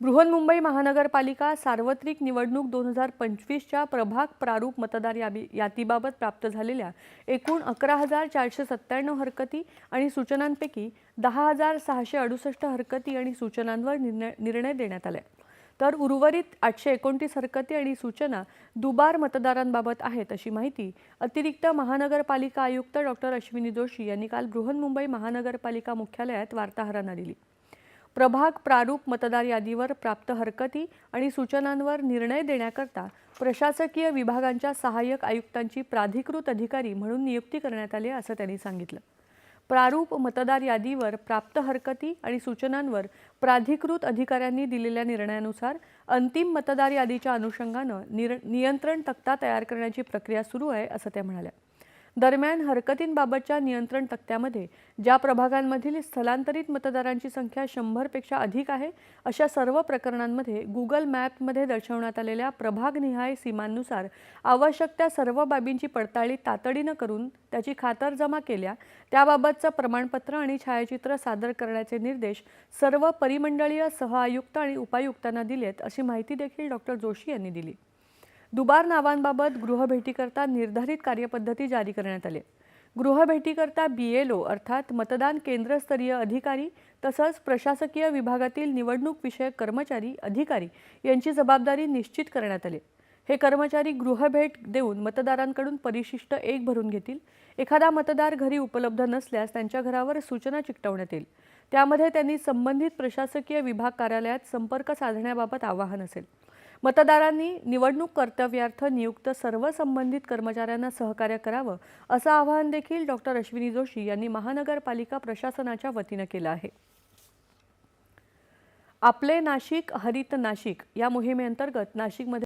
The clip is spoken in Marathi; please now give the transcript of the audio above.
बृहन्मुंबई महानगरपालिका सार्वत्रिक निवडणूक दोन हजार पंचवीसच्या प्रभाग प्रारूप मतदार याबी यादीबाबत प्राप्त झालेल्या एकूण अकरा हजार चारशे सत्त्याण्णव हरकती आणि सूचनांपैकी दहा हजार सहाशे अडुसष्ट हरकती आणि सूचनांवर निर्णय निर्णय देण्यात आले. तर उर्वरित आठशे एकोणतीस हरकती आणि सूचना दुबार मतदारांबाबत आहेत अशी माहिती अतिरिक्त महानगरपालिका आयुक्त डॉक्टर अश्विनी जोशी यांनी काल बृहन्मुंबई महानगरपालिका मुख्यालयात वार्ताहरांना दिली. प्रभाग प्रारूप मतदार यादीवर प्राप्त हरकती आणि सूचनांवर निर्णय देण्याकरता प्रशासकीय विभागांच्या सहाय्यक आयुक्तांची प्राधिकृत अधिकारी म्हणून नियुक्ती करण्यात आली असं त्यांनी सांगितलं. प्रारूप मतदार यादीवर प्राप्त हरकती आणि सूचनांवर प्राधिकृत अधिकाऱ्यांनी दिलेल्या निर्णयानुसार अंतिम मतदार यादीच्या अनुषंगानं निर नियंत्रण तक्ता तयार करण्याची प्रक्रिया सुरू आहे असं त्या म्हणाल्या. दरम्यान हरकतींबाबतच्या नियंत्रण तक्त्यामध्ये ज्या प्रभागांमधील स्थलांतरित मतदारांची संख्या शंभरपेक्षा अधिक आहे अशा सर्व प्रकरणांमध्ये गुगल मॅपमध्ये दर्शवण्यात आलेल्या प्रभागनिहाय सीमांनुसार आवश्यक त्या सर्व बाबींची पडताळणी तातडीनं करून त्याची खातरजमा केल्या त्याबाबतचं प्रमाणपत्र आणि छायाचित्र सादर करण्याचे निर्देश सर्व परिमंडळीय सहआयुक्त आणि उपायुक्तांना दिलेत अशी माहिती देखील डॉक्टर जोशी यांनी दिली. दुबार नावांबाबत गृहभेटीकरता निर्धारित कार्यपद्धती जारी करण्यात आली. गृहभेटीकरता बी एल ओ अर्थात मतदान केंद्रस्तरीय अधिकारी तसंच प्रशासकीय विभागातील निवडणूक विषयक कर्मचारी अधिकारी यांची जबाबदारी निश्चित करण्यात आली. हे कर्मचारी गृहभेट देऊन मतदारांकडून परिशिष्ट एक भरून घेतील. एखादा मतदार घरी उपलब्ध नसल्यास त्यांच्या घरावर सूचना चिकटवण्यात येईल. त्यामध्ये त्यांनी संबंधित प्रशासकीय विभाग कार्यालयात संपर्क साधण्याबाबत आवाहन असेल. मतदारांनी निवडणूक कर्तव्यार्थ नियुक्त सर्व संबंधित कर्मचाऱ्यांना सहकार्य करावं असं आवाहन देखील डॉक्टर अश्विनी जोशी यांनी महानगरपालिका प्रशासनाच्या वतीनं केलं आहे. आपले नाशिक हरित नाशिक या मोहिमेअंतर्गत नाशिकमध्ये